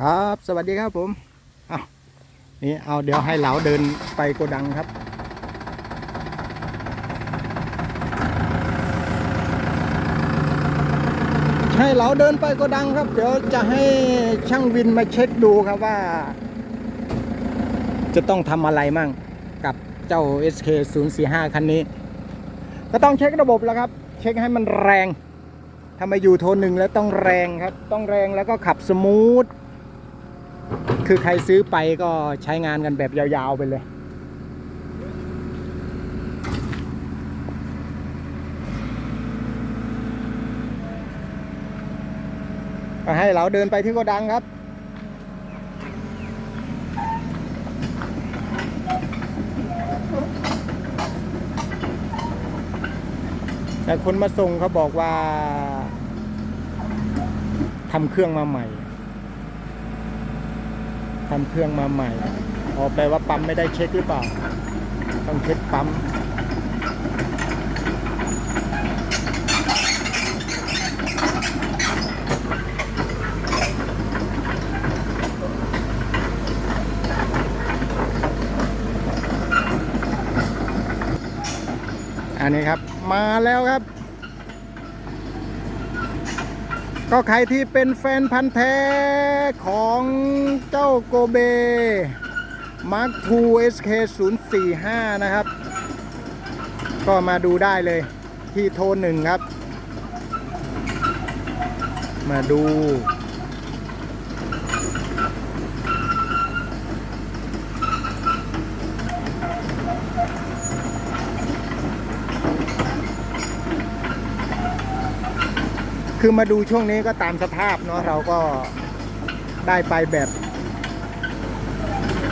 ครับ สวัสดีครับผมเอานี่เอาเดี๋ยวให้เหลาเดินไปโกดังครับให้เหลาเดินไปโกดังครับ เดี๋ยวจะให้ช่างวินมาเช็คดูครับว่า จะต้องทำอะไรมั่งกับเจ้า SK 0 4 5คันนี้ ก็ต้องเช็คระบบแล้วครับ เช็คให้มันแรงถ้ามอยู่โทนหนึ่งแล้วต้องแรงครับ ต้องแรงแล้วก็ขับสมูท คือใครซื้อไปก็ใช้งานกันแบบยาวๆไปเลย ก็ให้เราเดินไปที่โกดังครับแต่คนมาส่งเขาบอกว่าทำเครื่องมาใหม่ ทำเครื่องมาใหม่ออแปลว่าปั๊มไม่ได้เช็คหรือเปล่า ต้องเช็คปั๊มอันนี้ครับ มาแล้วครับ ก็ใครที่เป็นแฟนพันธ์แท้ของเจ้าโกเบ Mark II SK 045นะครับ ก็มาดูได้เลยที่โทนหนึ่งครับ มาดู คือมาดูช่วงนี้ก็ตามสภาพเนาะเราก็ได้ไปแบบ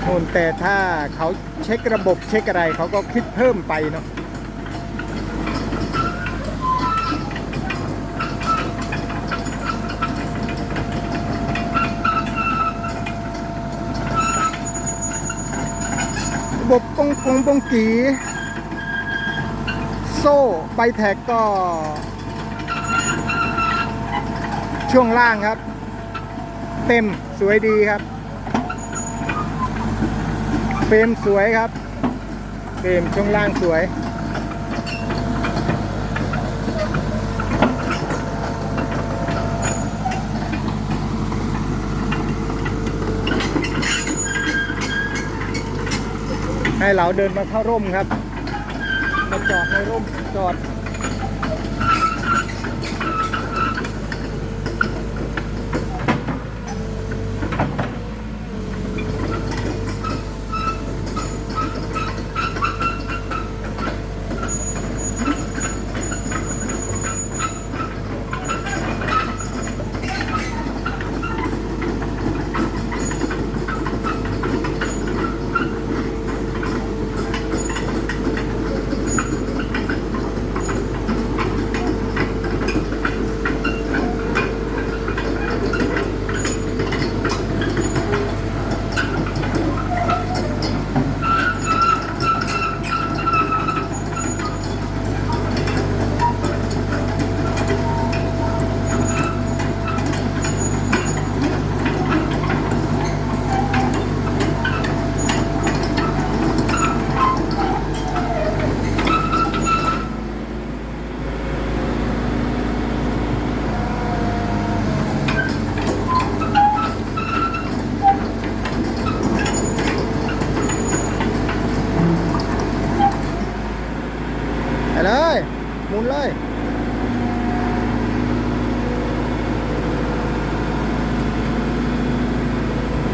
โน่นแต่ถ้าเขาเช็คระบบเช็คอะไรเขาก็คิดเพิ่มไปเนาะระบบปงปงปงกี โซ่ใบแท็กก็ ช่วงล่างครับ เต็มสวยดีครับ เฟรมสวยครับเฟรมช่วงล่างสวย ให้เราเดินมาเข้าร่มครับ มาจอดในร่มจอด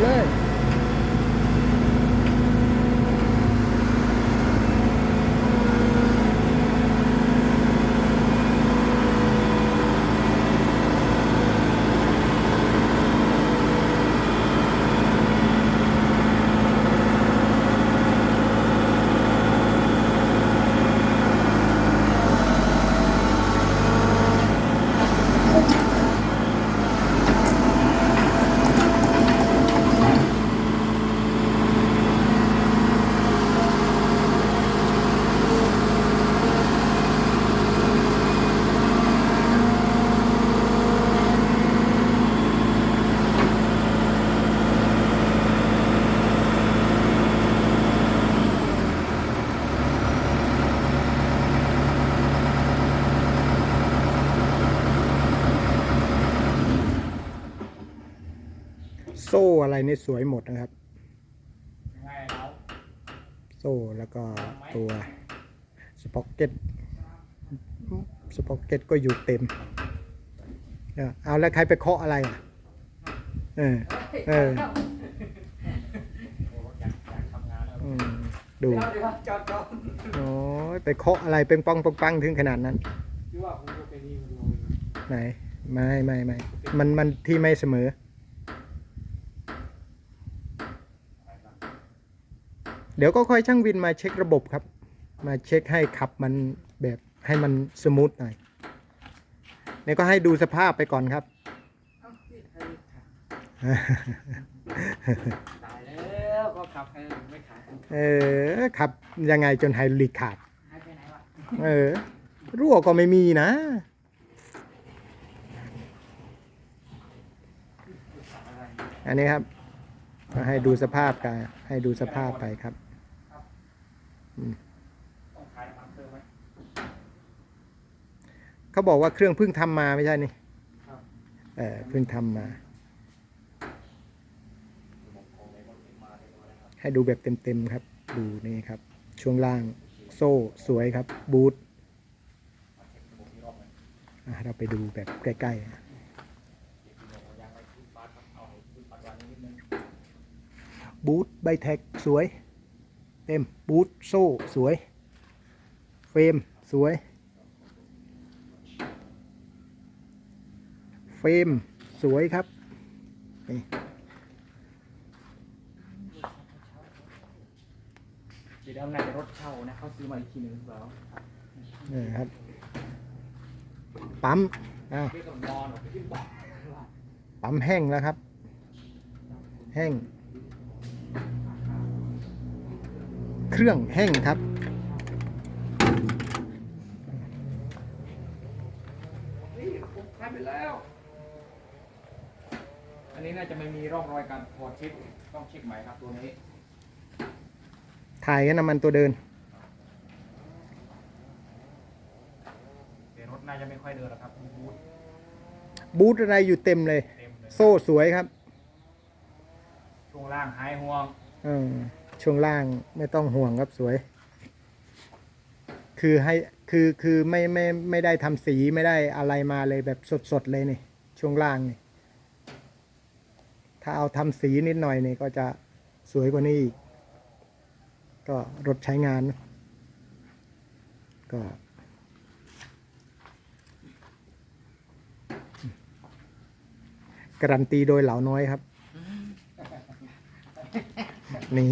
对 ซ่อะไรนี่สวยหมดนะครับไงเราโซ่แล้วก็ตัวสป็อกเก็ตสป็อกเก็ตก็อยู่เต็มเนี่ยเอาแล้วใครไปเคาะอะไรอะ เออ เออโอ้อยากอยากทำงานแล้วอืมดูเดี๋ยวเดี๋ยวจอดจอดโอ้ยไปเคาะอะไรเป็นปองปองปังถึงขนาดนั้นคือว่าคุณก็ไปนี่มาดูไหน ไม่ไม่ไม่มันมันที่ไม่เสมอ เดี๋ยวก็ค่อยช่างวินมาเช็คระบบครับ มาเช็คให้ขับมันแบบให้มันสมูทหน่อยนี่ก็ให้ดูสภาพไปก่อนครับเอ้านี่ใครขายตายแล้วก็ขับให้ไม่ขายเออขับยังไงจนไฮดรอลิกขาด หายไปไหนวะเออ รั่วก็ไม่มีนะอะไรอันนี้ครับก็ให้ดูสภาพกันให้ดูสภาพไปครับ ต้องขายน้ำมัน เพิ่มไหมเขาบอกว่าเครื่องเพิ่งทำมาไม่ใช่นี่ครับเออเพิ่งทำมา ให้ดูแบบเต็มๆครับ ดูนี่ครับ ช่วงล่างโซ่สวยครับ บูทอะเราไปดูแบบใกล้ๆอะบูทใบแท็กสวย เต็มบูทโซ่สวย เฟรมสวย เฟรมสวยครับนี่เดี๋ยวน่าจะรถเช่านะเขาซื้อมาอีกทีหนึงหรือเปล่านี่ครับปั๊มอ้าวเรียกกับนอนออกไปขึ้นเบาะปั๊มแห้งแล้วครับ แห้ง เครื่องแห้งครับ นี่ผมขายไปแล้ว อันนี้น่าจะไม่มีร่องรอยการถอดเช็คต้องเช็คใหม่ครับตัวนี้ ถ่ายกันน้ำมันตัวเดิน เดี๋ยวรถน่าจะไม่ค่อยเดินหรอกครับบูทบูทอะไรอยู่เต็มเลย เต็มเลยโซ่สวยครับ ช่วงล่างหายห่วง เออ ช่วงล่างไม่ต้องห่วงครับสวย คือให้คือคือไม่ไม่ไม่ได้ทำสีไม่ได้อะไรมาเลยแบบสดๆเลยนี่ช่วงล่างนี่ถ้าเอาทำสีนิดหน่อยนี่ก็จะสวยกว่านี้อีกก็รถใช้งาน ก็การันตีโดยเหล่าน้อยครับ นี่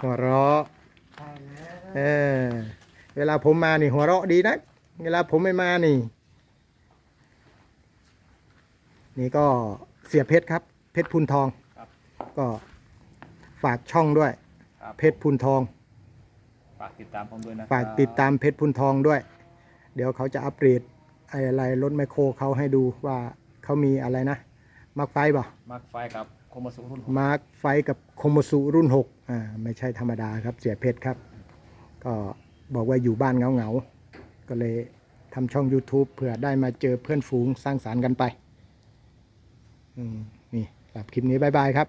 หัวเราะใช่แล้วเออเวลาผมมานี่หัวเราะดีนะ เวลาผมไม่มานี่ นี่ก็เสียเพชรครับ เพชรพุนทองครับก็ฝากช่องด้วยครับเพชรพุนทอง ฝากติดตามผมด้วยนะฝากติดตามเพชรพุนทองด้วย เดี๋ยวเขาจะอัปเดตไอ้อะไรรถไมคโครเขาให้ดูว่าเขามีอะไรนะ มาร์กไฟบ่มาร์คไฟกับโคมาสุรุ่นมาร์กไฟกับโคโมสุรุ่น6อ่าไม่ใช่ธรรมดาครับเสียเพชรครับ ก็บอกว่าอยู่บ้านเงาเงาๆ ก็เลยทำช่อง YouTube เผื่อได้มาเจอเพื่อนฝูงสร้างสารรค์กันไปอืมนี่สำหรับคลิปนี้ บ๊ายบายครับ